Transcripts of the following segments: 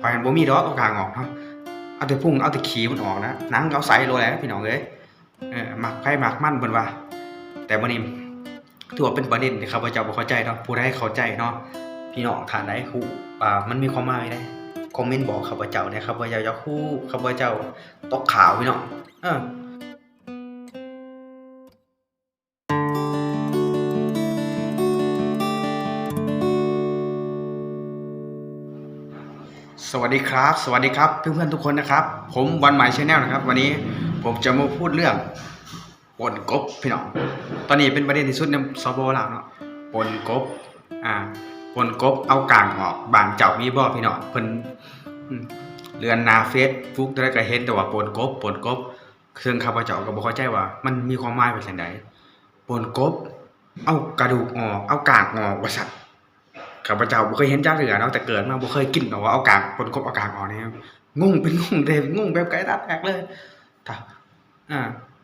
ข่อยหันบ่มีดอกเอากางออกเนาะเอาแต่พุ่งเอาแต่ขีมันออกนะหนังเอาใส่โลแล้วพี่น้องเอ้ยเออมักไผมักมั่นเพิ่นว่า แต่บ่นี้ถือว่าเป็นประเด็นที่ข้าพเจ้าบ่เข้าใจเนาะผู้ใดเข้าใจเนาะพี่น้องทานได้ฮู้อ่ามันมีความหมายได้คอมเมนต์บอกข้าพเจ้าได้ข้าพเจ้าอยากฮู้ข้าพเจ้าตกขาวพี่น้องเออ สวัสดีครับ สวัสดีครับเพื่อนๆทุกคนนะครับ ผมวันใหม่ชาแนลนะครับ วันนี้ผมจะมาพูดเรื่องปนกบพี่น้องตอนนี้เป็นประเด็นที่สุดในสปปลาวเนาะปนกบอ่าปนกบเอากลางออกบางเจ้ามีบ่พี่น้องเพิ่นเรือนนาเฟซฟุกได้ก็เห็นแต่ว่าปนกบปนกบซึ่องข้าพเจ้าก็บ่เข้าใจว่า มันมีความหมายเป็นจังไดปนกบ เอากระดูกออกเอากากออกว่าซั่น ข้าพเจ้าบ่เคยเห็นจ้าเรือเนาะแต่เกิดมาบ่เคยกินหรอกว่าเอากากคนกบเอากากออกนี่งงเป็นงงเด้งงแบบไก่ตาแตกเลยถ้าอ่า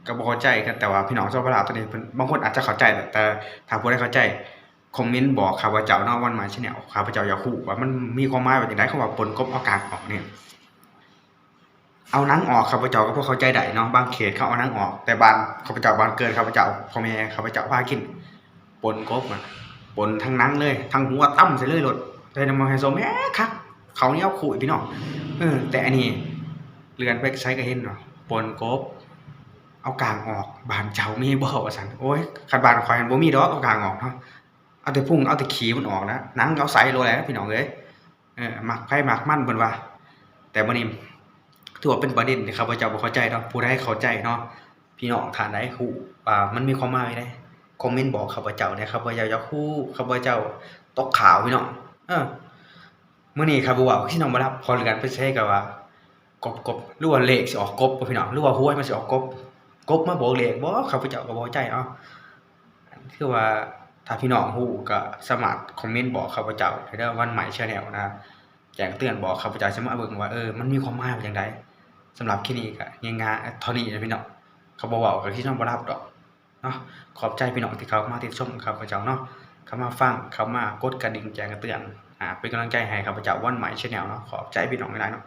ก็บ่เข้าใจกันแต่ว่าพี่น้องชาวบ้านลาวตอนนี้เพิ่นบางคนอาจจะเข้าใจแต่ถ้าบ่ได้เข้าใจคอมเมนต์บอกข้าพเจ้าเนาะวันใหม่ชาแนลข้าพเจ้าอยากรู้ว่ามันมีความหมายว่าจังไดคำว่าปนกบเอากากออกเนี่ยเอานังออกข้าพเจ้าก็พอเข้าใจได้เนาะบางเขตเขาเอานังออก แต่บานข้าพเจ้าบานเกิดข้าพเจ้าพ่อแม่ข้าพเจ้าพากินปนกบอะ ปนทั้งนังเลย ทั้งหัวตั้มใส่เลยรถได้นำมาให้สมแหมครับเขาเนี่ยเอาขู่พี่น้องเออ แต่อันนี้เรือนไปใช้ก็เห็นเนาะปนกบ เอากลางออกบานเจ้ามีบ่ว่าสันโอ้ยคันบานข่อยหันบ่มีดอกเอากลางออกเนาะเอาแต่พุ่งเอาแต่ขี้มันออกนะนังเอาใส่โลแล้วพี่น้องเอ้ยเออมักไผมักมั่นเพิ่นว่า แต่บ่นี้ถือว่าเป็นประเด็นที่ข้าพเจ้าบ่เข้าใจเนาะผู้ใดเข้าใจเนาะพี่น้องทานใดฮู้ว่ามันมีความหมายได้ คอมเมนต์บอกข้าพเจ้าเนี่ยข้าพเจ้าอยากฮู้ข้าพเจ้าตกขาวพี่น้องเออมื้อนี้ครับบ่ว่าพี่น้องบ่รับพอกันไปใช้กับว่ากบกบหรือว่าเลขสิออกกบพี่น้องหรือว่าหวยมันสิออกกบกบมาบอกเลขบ่ข้าพเจ้าก็บ่เข้าใจเนาะคือว่าถ้าพี่น้องฮู้ก็สามารคอมเมนต์บอกข้าพเจ้าได้เด้อวันใหม่ Channel นะแจ้งเตือนบอกข้าพเจ้าสิมาเบิ่งว่าเออมันมีความหมายว่าจังไดสำหรับคลิปนี้ก็ง่ายๆเท่านี้นะพี่น้องเขาบ่เว้าก็พี่น้องบ่รับดอก เนาะขอบใจพี่น้องที่เขามาติดชมข้าพเจ้าเนาะเขามาฟังเขามากดกระดิ่งแจ้งเตือนอ่าเป็นกำลังใจให้ข้าพเจ้าวันใหม่ชาแนลเนาะขอบใจพี่น้องหลายเนาะ